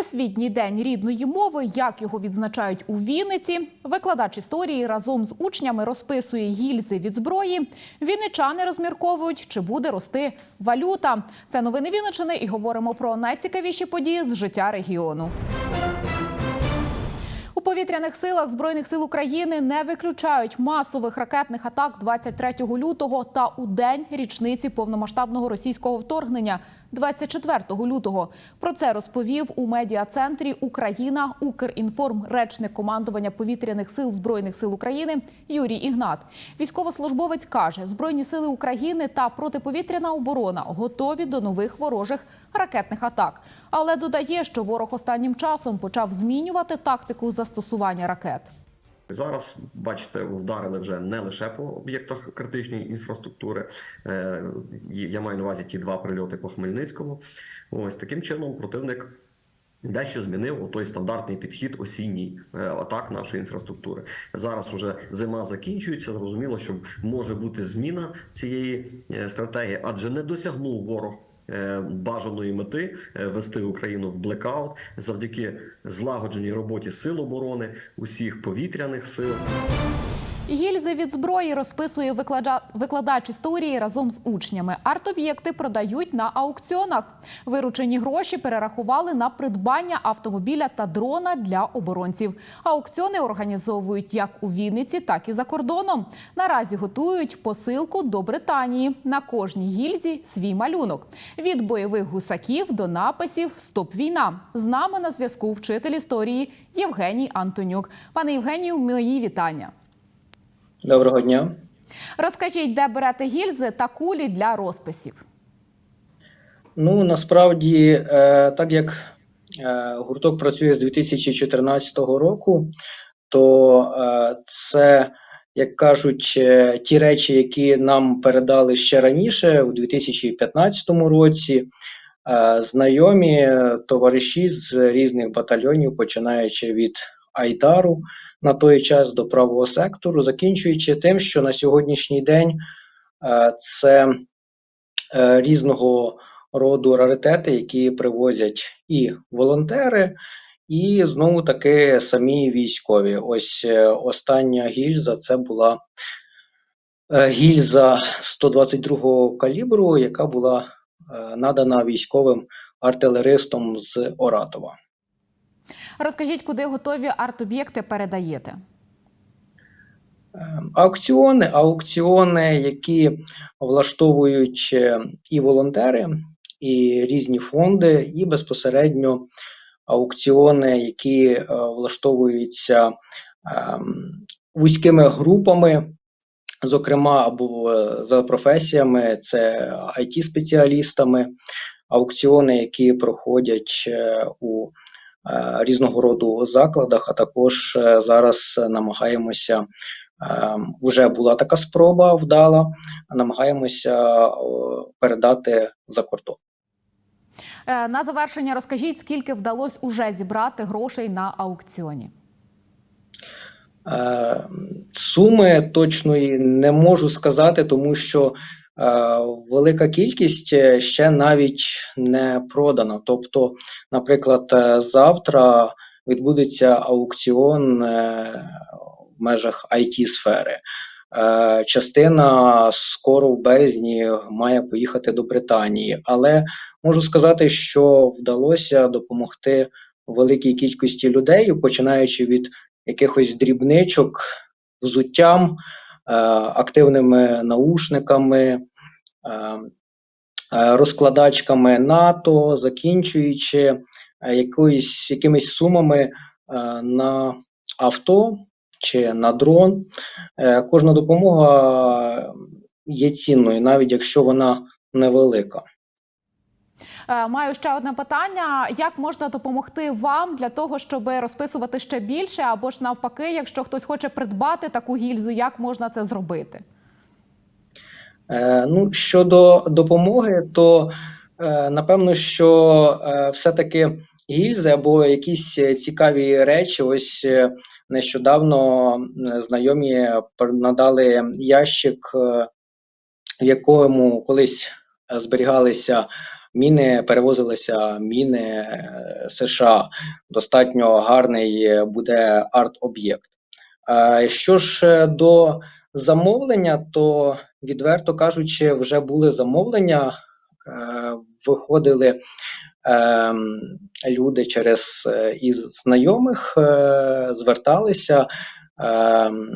Всесвітній день рідної мови, як його відзначають у Вінниці. Викладач історії разом з учнями розписує гільзи від зброї. Вінничани розмірковують, чи буде рости валюта. Це новини Вінничини і говоримо про найцікавіші події з життя регіону. У повітряних силах збройних сил України не виключають масових ракетних атак 23 лютого та у день річниці повномасштабного російського вторгнення 24 лютого. Про це розповів у медіа-центрі Україна Укрінформ речник командування повітряних сил збройних сил України Юрій Ігнат. Військовослужбовець каже, збройні сили України та протиповітряна оборона готові до нових ворожих ракетних атак. Але додає, що ворог останнім часом почав змінювати тактику застосування ракет. Зараз бачите, вдарили вже не лише по об'єктах критичної інфраструктури. Е, Я маю на увазі ті два прильоти по Хмельницькому. Ось таким чином противник. Дещо змінив той стандартний підхід осінній е, атак нашої інфраструктури. Зараз уже зима закінчується. Зрозуміло, що може бути зміна цієї е, стратегії, адже не досягнув ворог бажаної мети е, вести Україну в блекаут завдяки злагодженій роботі сил оборони, усіх повітряних сил. Гільзи від зброї розписує виклада- викладач історії разом з учнями. Арт-об'єкти продають на аукціонах. Виручені гроші перерахували на придбання автомобіля та дрона для оборонців. Аукціони організовують як у Вінниці, так і за кордоном. Наразі готують посилку до Британії. На кожній гільзі свій малюнок. Від бойових гусаків до написів Стоп війна. З нами на зв'язку вчитель історії Євгеній Антонюк. Пане Євгенію, мої вітання. Доброго дня. Розкажіть, де берете гільзи та кулі для розписів. Ну насправді, е, так як е, гурток працює з 2014 року, то е, це, як кажуть, ті речі, які нам передали ще раніше, у 2015 році. Знайомі товариші з різних батальйонів, починаючи від Айдару на той час до правого сектору, закінчуючи тим, що на сьогоднішній день е, це е, різного роду раритети, які привозять і волонтери, і знову таки самі військові. Ось е, остання гільза це була гільза 122 калібру, яка була надана військовим артилеристом з Оратова. Розкажіть, куди готові арт-об'єкти передаєте. Е, Аукціони, аукціони, які влаштовують е, і волонтери, і різні фонди, і безпосередньо аукціони, які е, влаштовуються ем, вузькими групами, зокрема або е, за професіями, це it спеціалістами аукціони, які проходять у різного роду закладах, а також е, зараз намагаємося. е, Вже була така спроба вдала, намагаємося передати за кордон. Е, На завершення розкажіть, скільки вдалося уже зібрати грошей на аукціоні. Е, Суми точної не можу сказати, тому що е, велика кількість е, ще навіть не продана. Тобто, наприклад, е, завтра відбудеться аукціон е, в межах it сфери Е, Частина скоро в березні має поїхати до Британії, але можу сказати, що вдалося допомогти великій кількості людей, починаючи від якихось дрібничок, взуттям, е, активними наушниками, е, е, розкладачками НАТО, закінчуючи е, якоюсь, якимись сумами е, на авто чи на дрон. Е, Кожна допомога є цінною, навіть якщо вона невелика. Е, Маю ще одне питання: як можна допомогти вам для того, щоб розписувати ще більше, або ж навпаки, якщо хтось хоче придбати таку гільзу, як можна це зробити? Е, Ну, щодо допомоги, то е, напевно, що е, все-таки гільзи або якісь цікаві речі. Ось нещодавно знайомі надали ящик, в якому колись зберігалися міни перевозилися міни США. Достатньо гарний буде арт-об'єкт. Що ж до замовлення, то відверто кажучи, вже були замовлення, е, виходили ем, люди через е, із знайомих, е, зверталися, ем,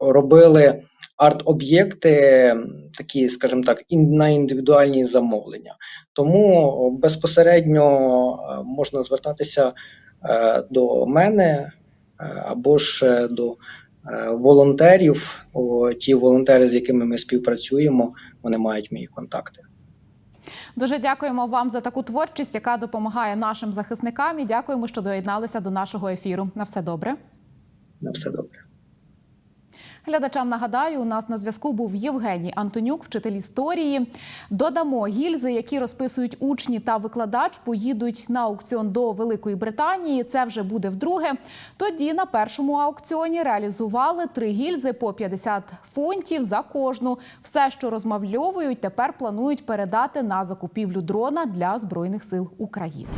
робили арт-об'єкти, такі, скажімо так, на індивідуальні замовлення. Тому безпосередньо можна звертатися до мене або ж до волонтерів. Ті волонтери, з якими ми співпрацюємо, вони мають мої контакти. Дуже дякуємо вам за таку творчість, яка допомагає нашим захисникам. І дякуємо, що доєдналися до нашого ефіру. На все добре. На все добре. Глядачам нагадаю, у нас на зв'язку був Євгеній Антонюк, вчитель історії. Додамо гільзи, які розписують учні та викладач, поїдуть на аукціон до Великої Британії. Це вже буде вдруге. Тоді на першому аукціоні реалізували три гільзи по 50 фунтів за кожну. Все, що розмовльовують, тепер планують передати на закупівлю дрона для збройних сил України.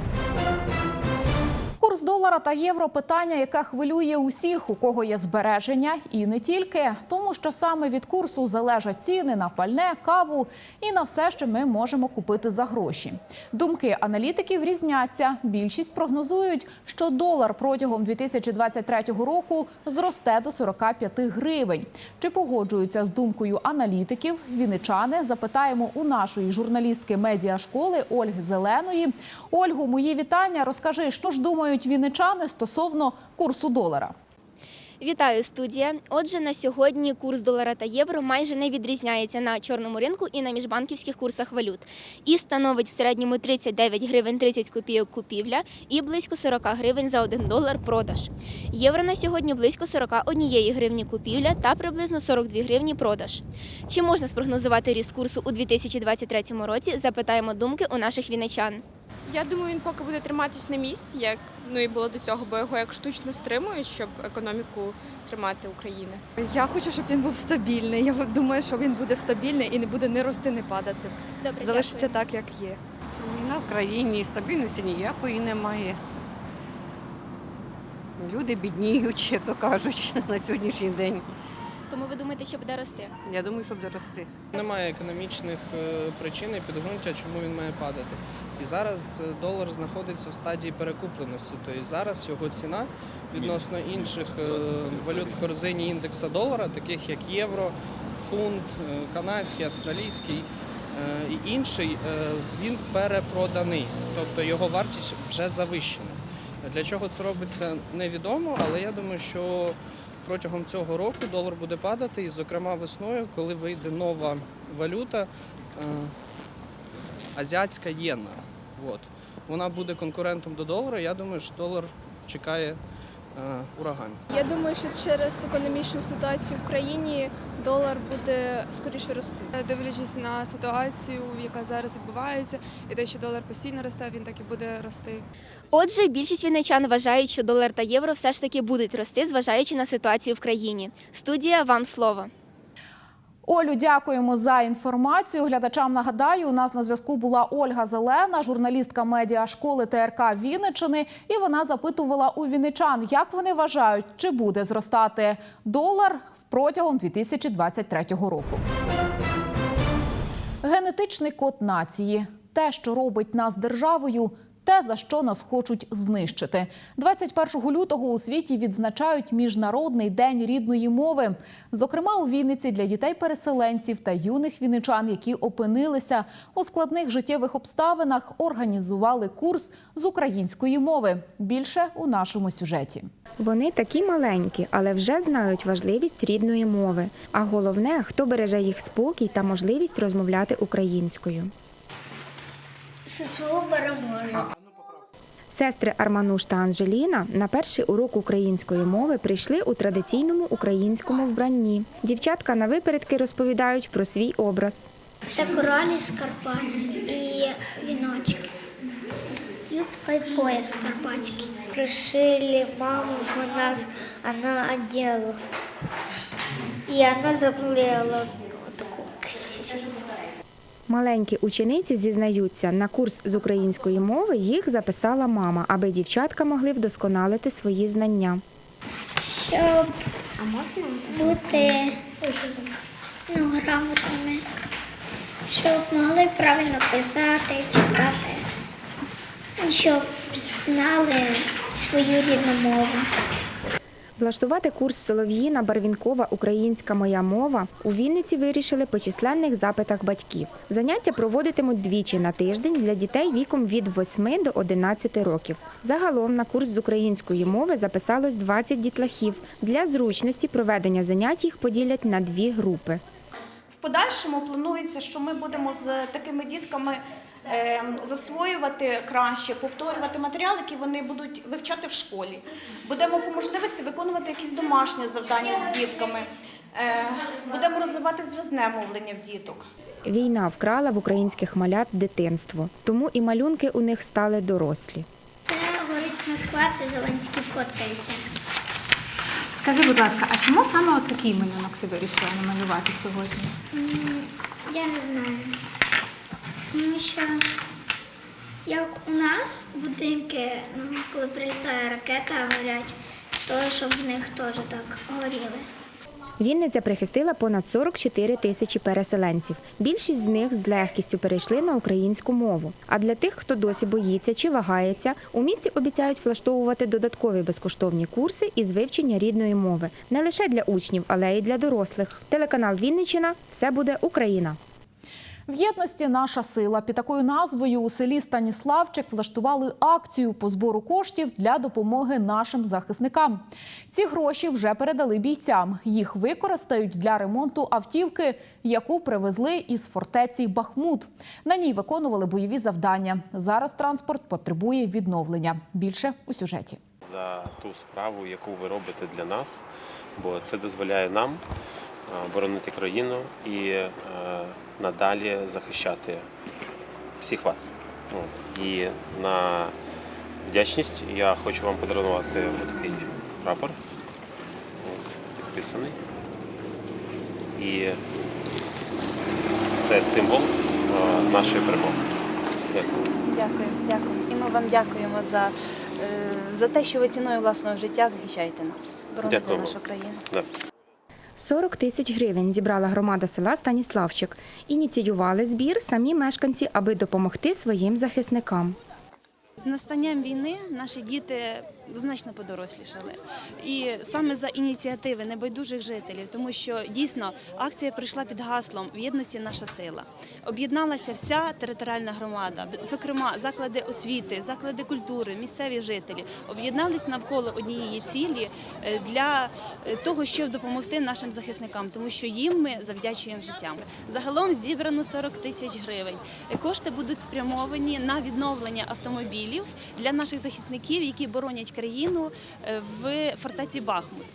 Курс долара та євро питання, яке хвилює усіх, у кого є збереження, і не тільки тому, що саме від курсу залежать ціни на пальне, каву і на все, що ми можемо купити за гроші. Думки аналітиків різняться. Більшість прогнозують, що долар протягом 2023 року зросте до 45 гривень. Чи погоджуються з думкою аналітиків? Вінничани запитаємо у нашої журналістки медіашколи Ольги Зеленої. Ольгу, мої вітання. Розкажи, що ж думають вінничани стосовно курсу долара. Вітаю, студія. Отже, на сьогодні курс долара та євро майже не відрізняється на чорному ринку і на міжбанківських курсах валют. І становить в середньому 39 гривень 30 копійок купівля і близько 40 гривень за 1 долар продаж. Євро на сьогодні близько 41 гривні купівля та приблизно 42 гривні продаж. Чи можна спрогнозувати ріст курсу у 2023 році? Запитаємо думки у наших віничан. Я думаю, він поки буде триматись на місці, як ну і було до цього, бо його як штучно стримують, щоб економіку тримати України. Я хочу, щоб він був стабільний. Я думаю, що він буде стабільний і не буде ні рости, ні падати. Добре, Залишиться дякую. так, як є. Війна в країні, стабільності ніякої немає. Люди бідніють, як то кажуть, на сьогоднішній день. Тому ви думаєте, що буде рости? Я думаю, щоб дорости. Немає економічних е, причин і підґрунтя, чому він має падати. І зараз е, долар знаходиться в стадії перекупленості. Тобто зараз його ціна відносно інших е, валют в корзині індекса долара, таких як євро, фунт, канадський, австралійський і інший, він перепроданий. Тобто його вартість вже завищена. Для чого це робиться, невідомо, але я думаю, що протягом цього року долар буде падати, і, зокрема, весною, коли вийде нова валюта, е, азіатська єна. От. Вона буде конкурентом до долара. Я думаю, що долар чекає ураган. Я думаю, що через економічну ситуацію в країні долар буде скоріше рости. Дивлячись на ситуацію, яка зараз відбувається, і те, що долар постійно росте, він так і буде рости. Отже, більшість вінничан вважають, що долар та євро все ж таки будуть рости, зважаючи на ситуацію в країні. Студія вам слово. Олю, дякуємо за інформацію. Глядачам нагадаю, у нас на зв'язку була Ольга Зелена, журналістка медіашколи ТРК Вінничини, і вона запитувала у вінничан, як вони вважають, чи буде зростати долар протягом 2023 року. Генетичний код нації те, що робить нас державою. Те, за що нас хочуть знищити, 21 лютого у світі відзначають міжнародний день рідної мови. Зокрема, у Вінниці для дітей-переселенців та юних вінничан, які опинилися у складних життєвих обставинах, організували курс з української мови. Більше у нашому сюжеті. Вони такі маленькі, але вже знають важливість рідної мови. А головне, хто береже їх спокій та можливість розмовляти українською. ССУ переможе. Сестри Армануш та Анжеліна на перший урок української мови прийшли у традиційному українському вбранні. Дівчатка на випередки розповідають про свій образ. Це коралі з Карпат і віночки. Юбка і пояс карпатський. Пришили маму, що нас вона одела. І вона заплела таку косу. Маленькі учениці зізнаються, на курс з української мови їх записала мама, аби дівчатка могли вдосконалити свої знання. Щоб бути ну, грамотними, щоб могли правильно писати, читати, щоб знали свою рідну мову. Влаштувати курс Солов'їна Барвінкова Українська моя мова у Вінниці вирішили по численних запитах батьків. Заняття проводитимуть двічі на тиждень для дітей віком від 8 до 11 років. Загалом на курс з української мови записалось 20 дітлахів. Для зручності проведення занять їх поділять на дві групи. В подальшому планується, що ми будемо з такими дітками засвоювати краще, повторювати матеріал, який вони будуть вивчати в школі. Будемо по можливості виконувати якісь домашні завдання з дітками. Е, будемо розвивати зв'язне мовлення в діток. Війна вкрала в українських малят дитинство, тому і малюнки у них стали дорослі. Це горить Москва, це Зеленські фортеця. Скажи, будь ласка, а чому саме от такий малюнок ти вирішила намалювати сьогодні? Я не знаю. Тому що як у нас будинки, ну, коли прилітає ракета, горять, то щоб в них теж так горіли. Вінниця прихистила понад 44 тисячі переселенців. Більшість з них з легкістю перейшли на українську мову. А для тих, хто досі боїться чи вагається, у місті обіцяють влаштовувати додаткові безкоштовні курси із вивчення рідної мови не лише для учнів, але й для дорослих. Телеканал Вінниччина все буде Україна. В єдності наша сила під такою назвою у селі Станіславчик влаштували акцію по збору коштів для допомоги нашим захисникам. Ці гроші вже передали бійцям. Їх використають для ремонту автівки, яку привезли із фортеці Бахмут. На ній виконували бойові завдання. Зараз транспорт потребує відновлення. Більше у сюжеті. за ту справу, яку ви робите для нас, бо це дозволяє нам боронити країну і е, надалі захищати всіх вас. І на вдячність я хочу вам подарувати такий прапор, підписаний. І це символ е, нашої перемоги. Дякую. Дякую, дякую. І ми вам дякуємо за, е, за те, що ви ціною власного життя захищаєте нас, бороните нашу країну. Да. 40 тисяч гривень зібрала громада села Станіславчик. Ініціювали збір самі мешканці, аби допомогти своїм захисникам. З настанням війни наші діти значно подорослішали. І саме за ініціативи небайдужих жителів, тому що дійсно акція прийшла під гаслом в єдності наша сила. Об'єдналася вся територіальна громада, зокрема заклади освіти, заклади культури, місцеві жителі об'єднались навколо однієї цілі е, для е, того, щоб допомогти нашим захисникам, тому що їм ми завдячуємо життям. Загалом зібрано 40 тисяч гривень. Кошти будуть спрямовані на відновлення автомобілів для наших захисників, які боронять країну е, в фортеці Бахмут.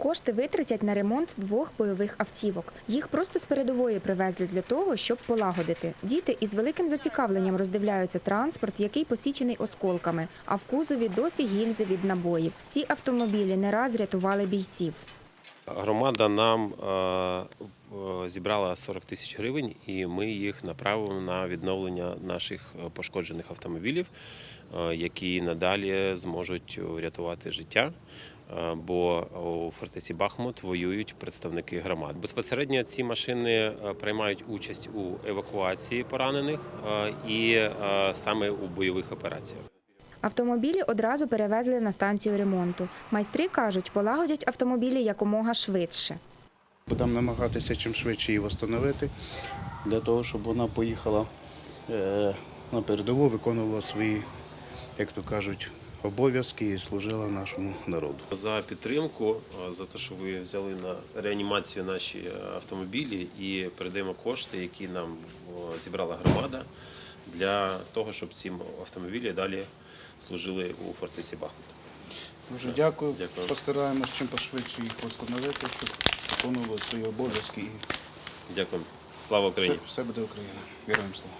Кошти витратять на ремонт двох бойових автівок. Їх просто з передової привезли для того, щоб полагодити. Діти із великим зацікавленням роздивляються транспорт, який посічений осколками, а в кузові досі гільзи від набоїв. Ці автомобілі не раз рятували бійців. Громада нам е, е, зібрала 40 тисяч гривень, і ми їх направимо на відновлення наших пошкоджених автомобілів, які надалі зможуть врятувати життя. е, Бо у фортеці Бахмут воюють представники громад. Безпосередньо ці машини е, приймають участь у евакуації поранених е, і е, саме у бойових операціях. Автомобілі одразу перевезли на станцію ремонту. Майстри кажуть, полагодять автомобілі якомога швидше. Будемо намагатися чим швидше її встановити, для того, щоб вона поїхала е, на передову, виконувала свої, як то кажуть, обов'язки і служила нашому народу. За підтримку, за те, що ви взяли на реанімацію наші е, автомобілі і передаємо кошти, які нам зібрала громада, для того, щоб ці автомобілі далі служили у фортеці Бахмут. Дуже дякую. Дякую. Постараємось чим пошвидше їх встановити, щоб виконували свої обов'язки. І Дякую. Слава все, Україні! все буде Україна. Героям слава.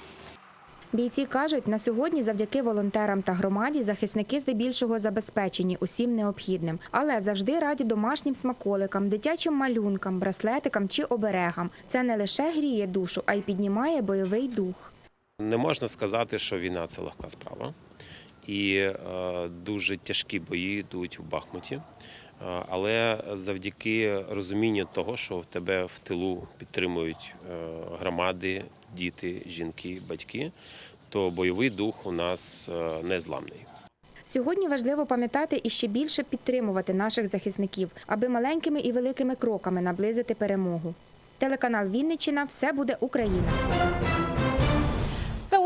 Бійці кажуть, на сьогодні завдяки волонтерам та громаді захисники здебільшого забезпечені усім необхідним, але завжди раді домашнім смаколикам, дитячим малюнкам, браслетикам чи оберегам. Це не лише гріє душу, а й піднімає бойовий дух. Не можна сказати, що війна це легка справа. І е, дуже тяжкі бої йдуть в Бахмуті. Е, Але завдяки розумінню того, що в тебе в тилу підтримують е, громади, діти, жінки, батьки, то бойовий дух у нас е, незламний. Сьогодні важливо пам'ятати і ще більше підтримувати наших захисників, аби маленькими і великими кроками наблизити перемогу. Телеканал Вінниччина все буде Україна.